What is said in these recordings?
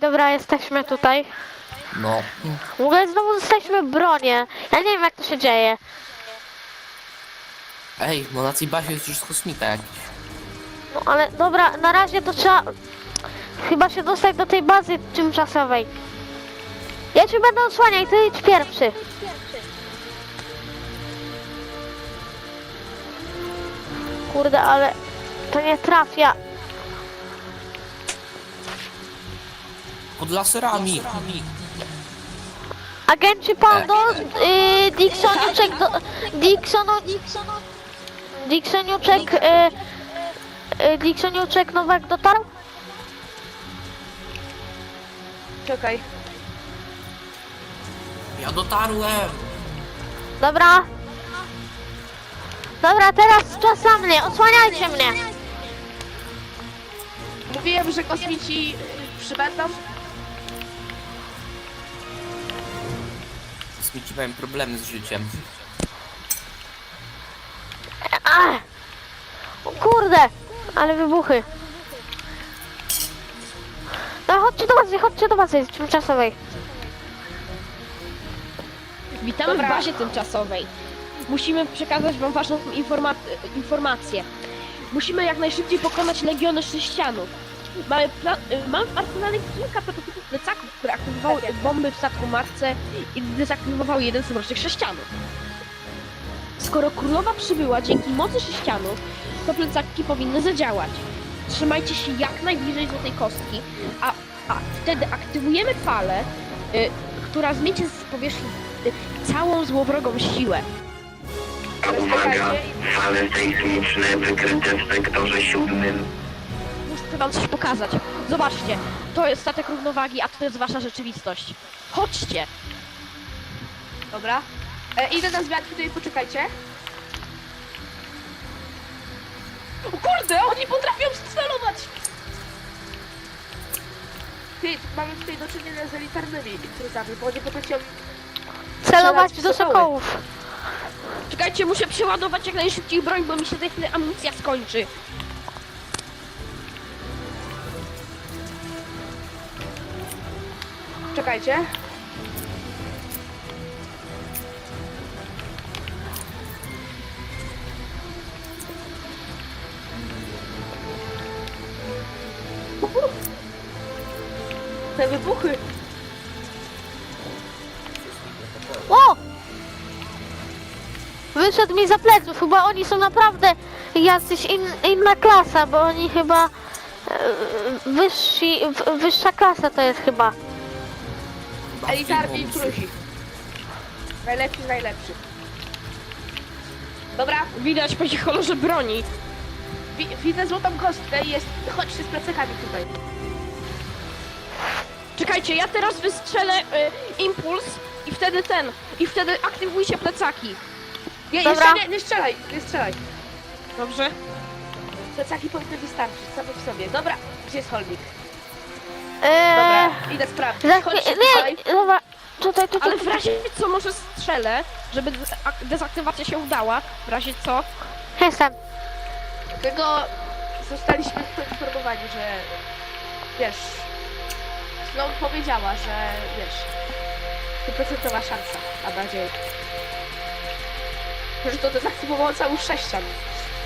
dobra, jesteśmy tutaj. No. W ogóle znowu dostaliśmy bronię. Ja nie wiem jak to się dzieje. Ej, no na tej bazie jest już kosmita jakiś. No ale dobra, na razie to trzeba chyba się dostać do tej bazy tymczasowej. Ja ci będę osłaniał, ty idź pierwszy. Kurde, ale to nie trafia. Laserami. Agenci Pando, yy, Dixoniuczek, do, Dixonu, Dixoniuczek, yy, Dixoniuczek Nowak dotarł? Czekaj. Ja dotarłem. Dobra. Dobra, teraz czas na mnie, osłaniajcie mnie. Mówiłem, że kosmici y, przybędą. Kosmici mają problemy z życiem. Ach. O kurde, ale wybuchy. No chodźcie do bazy, chodźcie do bazy tymczasowej. Witamy Dobra. w bazie tymczasowej. Musimy przekazać wam ważną informa informację. Musimy jak najszybciej pokonać legiony sześcianów. Mamy, pla- y, mamy w arsenale kilka prototypów plecaków, które aktywowały bomby w statku Marce i dezaktywowały jeden z mrocznych sześcianów. Skoro królowa przybyła dzięki mocy sześcianów, to plecaki powinny zadziałać. Trzymajcie się jak najbliżej złotej kostki, a, a wtedy aktywujemy falę, y, która zmiecie z powierzchni y, całą złowrogą siłę. Uwaga, fale sejsmiczne wykryte w sektorze siódmym. Wam coś pokazać. Zobaczcie, to jest statek równowagi, a to jest wasza rzeczywistość. Chodźcie! Dobra. E, idę na zmianki, tutaj poczekajcie. O kurde, oni potrafią sterować! Ty, mamy tutaj do czynienia z elitarnymi intruzami, bo oni potrafią... Celować do sokołów. Czekajcie, muszę przeładować jak najszybciej broń, bo mi się za chwilę amunicja skończy. Czekajcie. Te wybuchy! O! Wyszedł mi za pleców, chyba oni są naprawdę jacyś in, inna klasa, bo oni chyba e, wyżsi, wyższa klasa to jest chyba. Elitarni intruzi. Najlepszy, najlepszy. Dobra, Widać po ich kolorze broni. wi widzę złotą kostkę i jest... Chodźcie z plecakami tutaj. Czekajcie, ja teraz wystrzelę y, impuls i wtedy ten, i wtedy aktywujcie plecaki. Nie, Dobra. jeszcze nie, nie strzelaj, nie strzelaj. Dobrze? Plecaki powinny wystarczyć, same w sobie. Dobra, gdzie jest holnik? Eee, Dobra, idę sprawdzić. za Chodźcie chwilę, tutaj. dobra, tutaj, tutaj, Ale w razie co może strzelę, żeby dezak- dezaktywacja się udała, w razie co, jestem. Tego zostaliśmy poinformowani, że wiesz, Sloan powiedziała, że wiesz, stuprocentowa szansa na nadzieję. Że to dezaktywowało cały sześcian.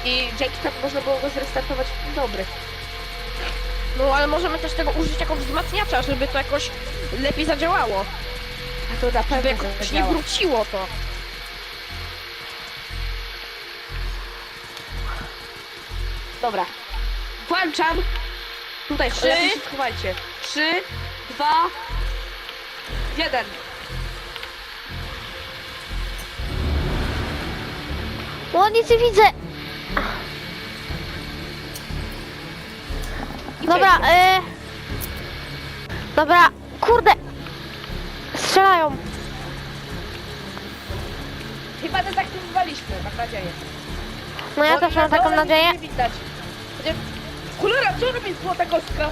I dzięki temu można było go zrestartować w dzień dobry. No ale możemy też tego użyć jako wzmacniacza, żeby to jakoś lepiej zadziałało. A to na Żeby pewno jakoś nie zadziała. wróciło to. Dobra. Włączam. Tutaj, Trzy. lepiej się schowajcie. Trzy, dwa, jeden. O, nic nie widzę. Dobra, e... Dobra, kurde. Strzelają. Chyba dezaktywowaliśmy, mam nadzieję. No ja Bo też mam taką dole nadzieję. Nie widać. Chociaż- Cholera, co robi złota kostka?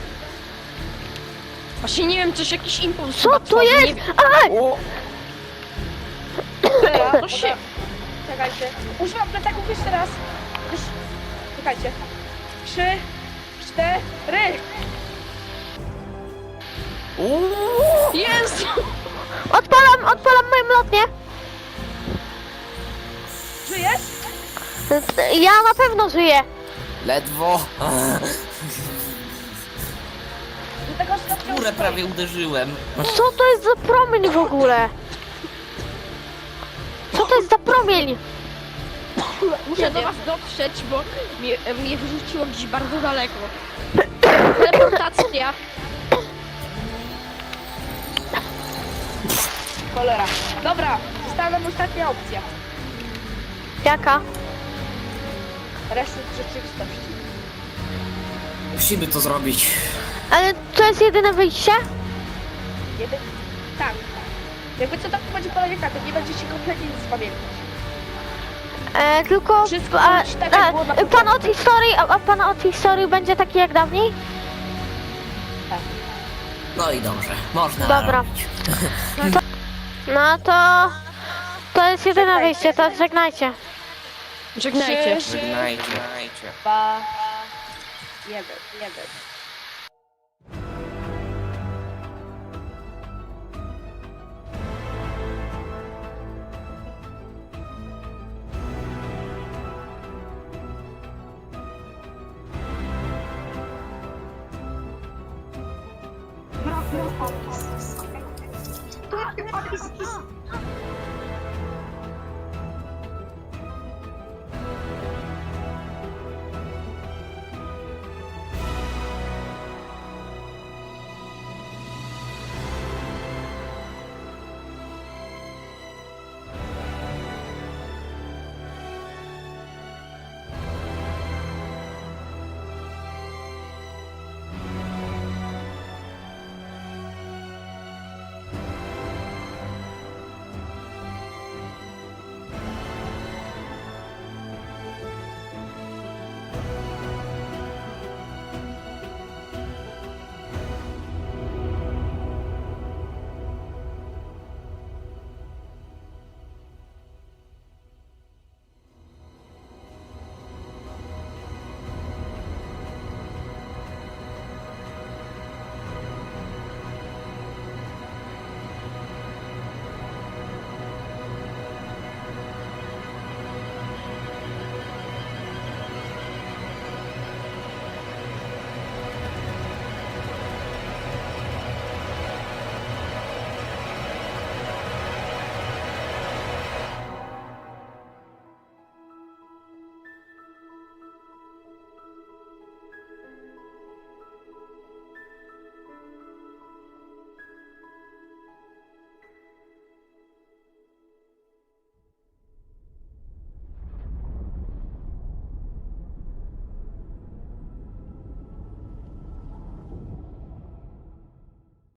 Właśnie nie wiem, coś jakiś impuls Co chyba tu tworzy, jest? Nie wiem. A! O! Cholera, się-. Czekajcie. Używam plecaków jeszcze raz. Już. Czekajcie. Trzy, cztery. Uuu, Jest! Odpalam, odpalam moją lotnię. Żyjesz? Ja na pewno żyję. ledwo. Do tego ostatniego Górę prawie uderzyłem. Co to jest za promień w ogóle? Co to jest za promień? Muszę do was dotrzeć, bo mnie, mnie wyrzuciło gdzieś bardzo daleko. Teleportacja. Cholera. Dobra, została nam ostatnia opcja. Jaka? Reset rzeczywistości. Musimy to zrobić. Ale to jest jedyne wyjście? Jeden... Tak. Jakby co to będzie polegać na tym, nie będziecie kompletnie nic pamiętać. E, tylko Wszystko a, tak, jak a, było na pan początku. od historii, a, a pan od historii będzie taki jak dawniej? No i dobrze, można Dobra. robić. No to to jest jedyne Żegnajcie. wyjście, to żegnajcie. Żegnajcie. Trzy, Żegnajcie. dwa, jeden, jeden. 好好好好好好好好好好好好好